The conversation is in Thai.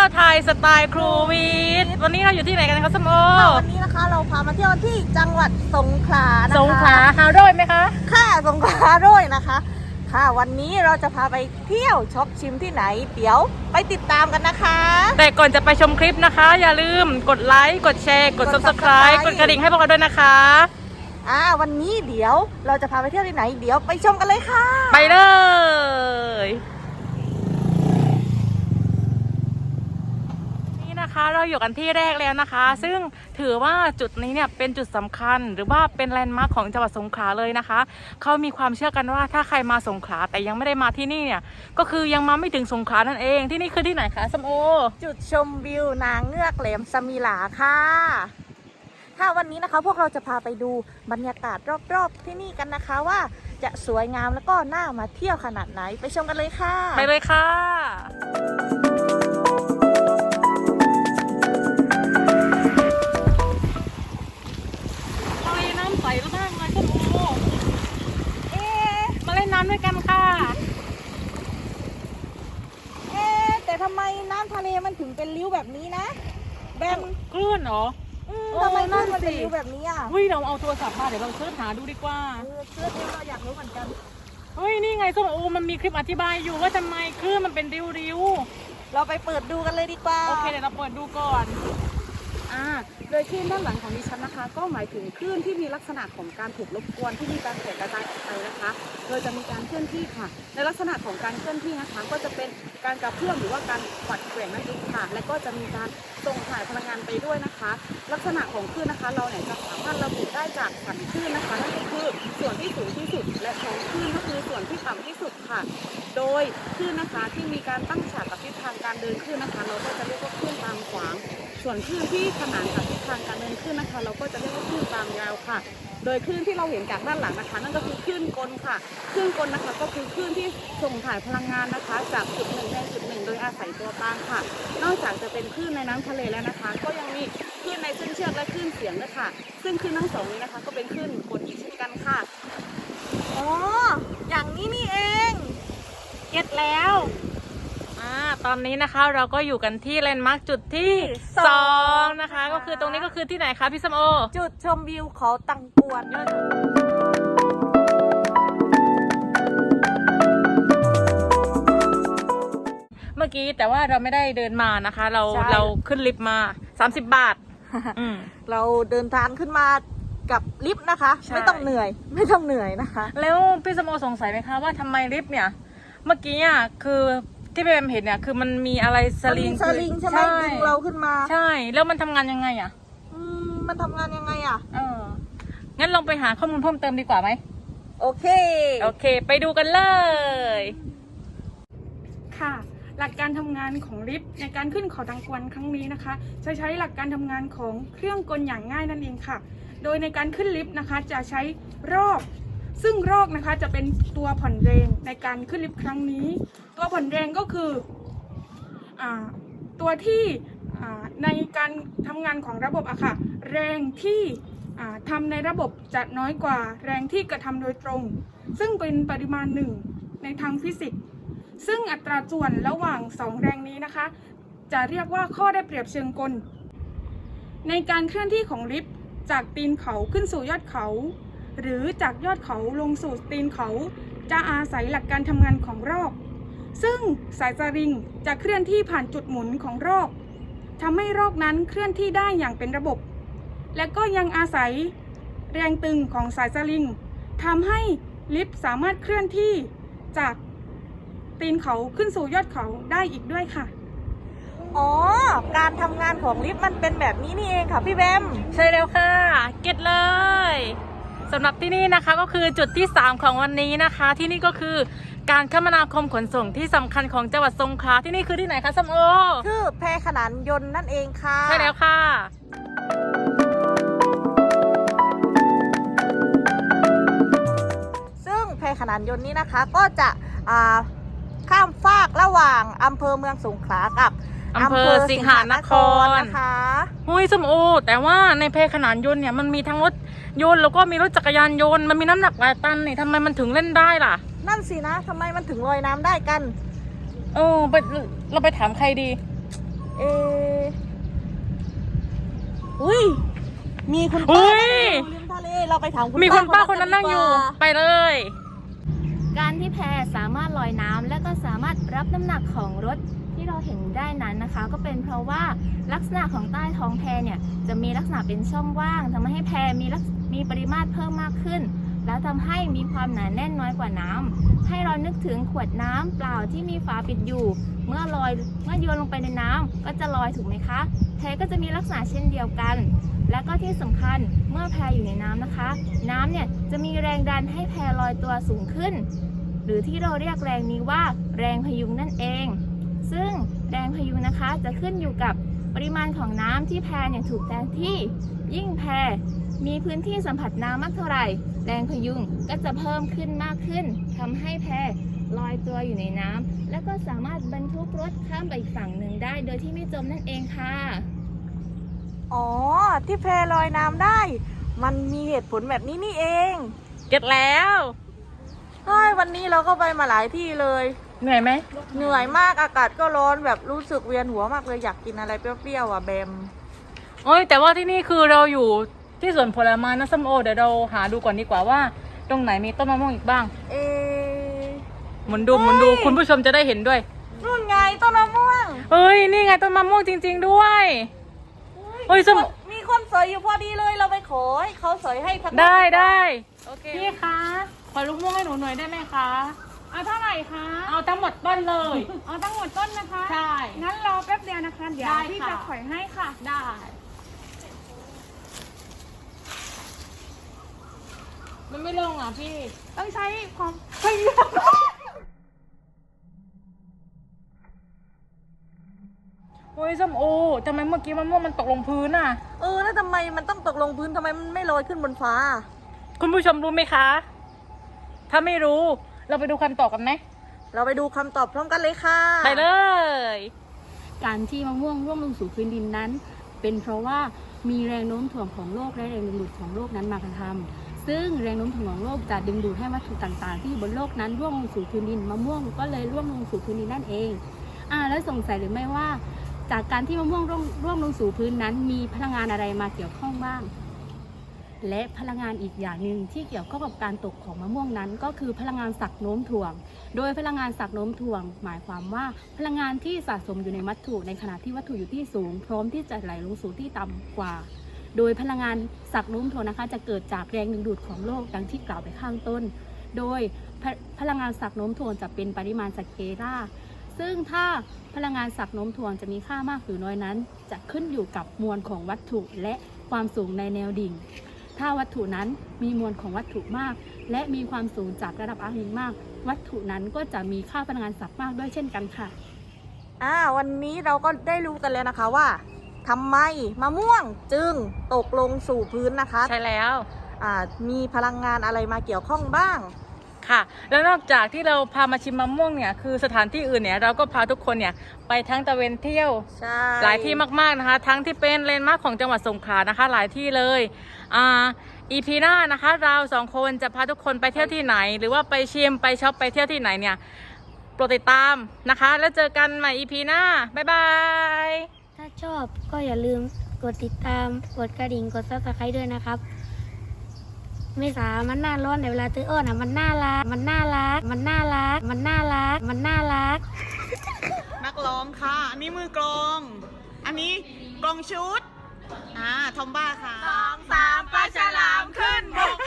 ยวไทยสไตล์ครูวิทย์วันนี้เราอยู่ที่ไหนกันคะสมโอค่ะวันนี้นะคะเราพามาเที่ยวที่จังหวัดสงขลานะคะสงขลาฮาวด้วยไหมคะค่ะสงขลาด้วยนะคะ ค่ะ วันนี้เราจะพาไปเที่ยวช็อปชิมที่ไหนเดี๋ยวไปติดตามกันนะคะ แต่ก่อนจะไปชมคลิปนะคะ อย่าลืมกดไลค์กดแชร์กดกด subscribe Subscribe กดกระดิ่งให้พวกเราด้วยนะคะอ่าวันนี้เดี๋ยวเราจะพาไปเที่ยวที่ไหน เดี๋ยวไปชมกันเลยค่ะ ไปเลย นี่นะคะเราอยู่กันที่แรกแล้วนะคะ ซึ่งถือว่าจุดนี้เนี่ยเป็นจุดสำคัญ หรือว่าเป็นแลนด์มาร์คของจังหวัดสงขลาเลยนะคะเขามีความเชื่อกันว่าถ้าใครมาสงขลาแต่ยังไม่ได้มาที่นี่เนี่ยก็คือยังมาไม่ถึงสงขลานั่นเองที่นี่คือที่ไหนคะสมโอ จุดชมวิวนางเงือกแหลมสมิลาค่ะค่ะวันนี้นะคะพวกเราจะพาไปดูบรรยากาศรอบๆที่นี่กันนะคะว่าจะสวยงามแล้วก็น่ามาเที่ยวขนาดไหนไปชมกันเลยค่ะ ไปเลยค่ะาเล่นน้ำด้วยกันค่ะ เอ๊ะแต่ทำไมน้ำทะเลมันถึงเป็นริ้วแบบนี้นะแบมคลื่นเหรอ อืมโอ้ทำไมนั่น้ำนมันเป็นสิ ริ้วแบบนี้อะเฮ้ยเราเอาโทรศัพท์มาเดี๋ยวเราเสิร์ชหาดูดีกว่า เออเสื้อเองเราอยากรู้เหมือนกัน เฮ้ยนี่ไงส้มโอมันมีคลิปอธิบายอยู่ว่าทำไมคลื่นมันเป็นริ้วเราไปเปิดดูกันเลยดีกว่า ๆโอเคเดี๋ยวเราเปิดดูก่อน อ่าโดยคลื่นด้านหลังของดิฉันนะคะ ก็หมายถึงคลื่นที่มีลักษณะของการถูกรบกวนที่มีการแตกกระจายออกไปนะคะ โดยจะมีการเคลื่อนที่ค่ะ ในลักษณะของการเคลื่อนที่นะคะก็จะเป็นการกระเพื่อมหรือว่าการปัดแกว่งนั่นเองค่ะ และก็จะมีการส่งถ่ายพลังงานไปด้วยนะคะ ลักษณะของคลื่นนะคะ เราเนี่ยจะสามารถระบุได้จากสันคลื่นนะคะนั่นก็คือส่วนที่สูงที่สุด และของคลื่นก็คือส่วนที่ต่ำที่สุดค่ะ โดยคลื่นนะคะที่มีการตั้งฉากกับทิศทางการเดินคลื่นนะคะ เราก็จะเรียกว่าคลื่นตามขวาง ส่วนคลื่นที่ขนานกับทิศทางการเดินคลื่นนะคะ เราก็จะเรียกว่าคลื่นตามยาวค่ะ โดยคลื่นที่เราเห็นจากด้านหลังนะคะ นั่นก็คือคลื่นกลค่ะคลื่นกลนะคะ ก็คือคลื่นที่ส่งถ่ายพลังงานนะคะ จากจุดหนึ่งในจุดหนึ่งโดยอาศัยตัวกลางค่ะ นอกจากจะเป็นคลื่นในน้ำทะเลแล้วนะคะ ก็ยังมีคลื่นในเส้นเชือกและคลื่นเสียงด้วยค่ะ ซึ่งคลื่นทั้งสองนี้นะคะ ก็เป็นคลื่นกลอีกเช่นกันค่ะอ๋ออย่างนี้นี่เองเก็ตแล้ว ตอนนี้นะคะเราก็อยู่กันที่แลนด์มาร์คจุดที่สองสองนะคะ ก็คือตรงนี้ก็คือที่ไหนคะพี่สมโอ จุดชมวิวเขาตังกวนเมื่อกี้แต่ว่าเราไม่ได้เดินมานะคะ เราเราขึ้นลิฟต์มา 30 บาทอืมเราเดินทางขึ้นมากับลิฟต์นะคะใช่ไม่ต้องเหนื่อย ไม่ต้องเหนื่อยนะคะ แล้วพี่สมโอสงสัยไหมคะว่าทำไมลิฟต์เนี่ย เมื่อกี้อะคือ ที่พี่แบมเห็นเนี่ยคือมันมีอะไรสมันลิมีงสลิงใช่ไหมดึงเราขึ้นมาใช่ แล้วมันทำงานยังไงอะ อืมมันทำงานยังไงอะ เออ งั้นลองไปหาข้อมูลเพิ่มเติมดีกว่าไหม โอเค โอเค ไปดูกันเลย ค่ะ หลักการทำงานของลิฟต์ในการขึ้นเขาดังกวนครั้งนี้นะคะ จะใช้หลักการทำงานของเครื่องกลอย่างง่ายนั่นเองค่ะ โดยในการขึ้นลิฟต์นะคะ จะใช้รอก ซึ่งรอกนะคะจะเป็นตัวผ่อนแรงในการขึ้นลิฟต์ครั้งนี้ ตัวผ่อนแรงก็คืออตัวที่ในการทำงานของระบบอะค่ะแรงที่อ่าทำในระบบจะน้อยกว่าแรงที่กระทำโดยตรง ซึ่งเป็นปริมาณหนึ่งในทางฟิสิกส์ซึ่งอัตราส่วนระหว่างสองแรงนี้นะคะ จะเรียกว่าข้อได้เปรียบเชิงกล ในการเคลื่อนที่ของลิฟต์จากตีนเขาขึ้นสู่ยอดเขา หรือจากยอดเขาลงสู่ตีนเขา จะอาศัยหลักการทำงานของรอก ซึ่งสายสลิงจะเคลื่อนที่ผ่านจุดหมุนของรอกทำให้รอกนั้นเคลื่อนที่ได้อย่างเป็นระบบ และก็ยังอาศัยแรงตึงของสายสลิงทำให้ลิฟต์สามารถเคลื่อนที่จากตีนเขาขึ้นสู่ยอดเขาได้อีกด้วยค่ะ อ๋อ การทำงานของลิฟต์มันเป็นแบบนี้นี่เองค่ะพี่แบม ใช่แล้วค่ะ เก็ตเลย สำหรับที่นี่นะคะก็คือจุดที่ 3 ของวันนี้นะคะ ที่นี่ก็คือการคมนาคมขนส่งที่สำคัญของจังหวัดสงขลาที่นี่คือที่ไหนคะสมโอคือแพขนานยนต์นั่นเองค่ะ ใช่แล้วค่ะ ซึ่งแพขนานยนต์นี้นะคะก็จะอ่าข้ามฟากระหว่างอำเภอเมืองสงขลากับอำเภอสิงหานคร นะคะ หุยสมโอ แต่ว่าในเพขนานยนต์เนี่ยมันมีทั้งรถ ยนต์แล้วก็มีรถจักรยานยนต์มันมีน้ำหนักหลายตันนี่ทำไมมันถึงเล่นได้ล่ะ นั่นสินะทำไมมันถึงลอยน้ำได้กัน เออไปเราไปถามใครดี เอออุ้ย มีคุณอุ๊ป้ายนั่งอยู่ริมทะเลเราไปถามคุณมีคนป้าคนนั้นนั่งอยู่กัดีกว่า ไปเลย การที่แพสามารถลอยน้ำและก็สามารถรับน้ำหนักของรถที่เราเห็นได้นั้นนะคะ ก็เป็นเพราะว่าลักษณะของใต้ท้องแพเนี่ยจะมีลักษณะเป็นช่องว่างทำให้แพมีลักษ มีปริมาตรเพิ่มมากขึ้น แล้วทำให้มีความหนาแน่นน้อยกว่าน้ำให้เรานึกถึงขวดน้ำเปล่าที่มีฝาปิดอยู่ เมื่อลอยเมื่อโยนลงไปในน้ำก็จะลอยถูกไหมคะแพก็จะมีลักษณะเช่นเดียวกัน และก็ที่สำคัญเมื่อแพอยู่ในน้ำนะคะ น้ำเนี่ยจะมีแรงดันให้แพลอยตัวสูงขึ้น หรือที่เราเรียกแรงนี้ว่า แรงพยุงนั่นเอง ซึ่งแรงพยุงนะคะจะขึ้นอยู่กับปริมาณของน้ำที่แพเนี่ยถูกแทนที่ ยิ่งแพ มีพื้นที่สัมผัสน้ำมากเท่าไหร่แรงพยุงก็จะเพิ่มขึ้นมากขึ้นทำให้แพลอยตัวอยู่ในน้ำและก็สามารถบรรทุกรถข้ามไปอีกฝั่งหนึ่งได้ โดยที่ไม่จมนั่นเองค่ะ อ๋อ ที่แพลอยน้ำได้ มันมีเหตุผลแบบนี้นี่เอง เก็ตแล้วเฮ้ยวันนี้เราก็ไปมาหลายที่เลย เหนื่อยไหม เหนื่อยมากอากาศก็ร้อนแบบรู้สึกเวียนหัวมากเลยอยากกินอะไรเปรี้ยวๆอะแบมโอ้ยแต่ว่าที่นี่คือเราอยู่ ที่สวนผลไม้นะส้มโอเดี๋ยวเราหาดูก่อนดีกว่าว่า ตรงไหนมีต้นมะม่วงอีกบ้างเอหมุนดูหมุนดูคุณผู้ชมจะได้เห็นด้วยนู่นไงต้นมะม่วงเอ้ยนี่ไงต้นมะม่วงจริง ๆ ด้วย เฮ้ยส้มมีคนสวยอยู่พอดีเลยเราไปขอให้เขาสวยให้สักได้รอบได้โอเคพี่คะขอลูกม่วงให้หนูหน่อยได้ไหมคะเอาเท่าไหร่คะ เอาทั้งหมดต้นเลย เอาทั้งหมดต้นนะคะ ใช่ งั้นรอแป๊บเดียวนะคะ เดี๋ยวได้พี่ค่ะ จะขอยให้ค่ะ ได้ มันไม่ลงอะพี่ ต้องใช้ความพยายามโอ้ยส้มโอทำไมเมื่อกี้มะม่วงมันตกลงพื้นอะ เออ แล้วทำไมมันต้องตกลงพื้นทำไมมันไม่ลอยขึ้นบนฟ้า คุณผู้ชมรู้ไหมคะ ถ้าไม่รู้ เราไปดูคำตอบกันไหม เราไปดูคำตอบพร้อมกันเลยค่ะ ไปเลย การที่มะม่วงร่วงลงสู่พื้นดินนั้น เป็นเพราะว่ามีแรงโน้มถ่วงของโลกและแรงดึงดูดของโลกนั้นมากระทำ ซึ่งแรงโน้มถ่วงของโลกจะดึงดูดให้วัตถุต่างๆ ที่อยู่บนโลกนั้นร่วงลงสู่พื้นดินมะม่วงก็เลยร่วงลงสู่พื้นดินนั่นเองอ่าแล้วสงสัยหรือไม่ว่า จากการที่มะม่วงร่วงร่วงลงสู่พื้นนั้น มีพลังงานอะไรมาเกี่ยวข้องบ้าง และพลังงานอีกอย่างหนึ่งที่เกี่ยวข้องกับการตกของมะม่วงนั้น ก็คือพลังงานสักโน้มถ่วง โดยพลังงานสักโน้มถ่วง หมายความว่าพลังงานที่สะสมอยู่ในวัตถุในขณะที่วัตถุอยู่ที่สูง พร้อมที่จะไหลลงสู่ที่ต่ำกว่า โดยพลังงานสักโน้มถ่วงนะคะ จะเกิดจากแรงดึงดูดของโลกดังที่กล่าวไปข้างต้น โดยพพลังงานสักโน้มถ่วงจะเป็นปริมาณสเกลาร์ซึ่งถ้าพลังงานสักโน้มถ่วงจะมีค่ามากหรือน้อยนั้น จะขึ้นอยู่กับมวลของวัตถุและความสูงในแนวดิ่ง ถ้าวัตถุนั้นมีมวลของวัตถุมาก และมีความสูงจากระดับอาหินมาก วัตถุนั้นก็จะมีค่าพลังงานสักมากด้วยเช่นกันค่ะ อ่า วันนี้เราก็ได้รู้กันแล้วนะคะว่า ทำไมมะม่วงจึงตกลงสู่พื้นนะคะใช่แล้วอ่ามีพลังงานอะไรมาเกี่ยวข้องบ้างค่ะ แล้วนอกจากที่เราพามาชิมมะม่วงเนี่ยคือสถานที่อื่นเนี่ยเราก็พาทุกคนเนี่ยไปทั้งตะเวนเที่ยว ใช่หลายที่มากๆนะคะ ทั้งที่เป็นเลนด์มาร์คของจังหวัดสงขลานะคะ หลายที่เลยอ่าอีพีหน้านะคะ เราสองคนจะพาทุกคนไปเที่ยวที่ไหน หรือว่าไปชิมไปช็อปไปเที่ยวที่ไหนเนี่ยโปรดติดตามนะคะ แล้วเจอกันใหม่อีพีหน้าบ๊ายบายถ้า ชอบก็อย่าลืมกดติดตาม กดกระดิ่ง กดซับสไครต์ด้วยนะครับไม่สามันน่าร้อนแต่เวลาตื้ออ้อนอะมันน่ารัก มันน่ารัก มันน่ารัก มันน่ารัก มันน่ารัก นักร้องค่ะ อันนี้มือกลอง อันนี้กลองชุด อ่า ทอมบ้าค่ะสองสามปลาฉลามขึ้นบก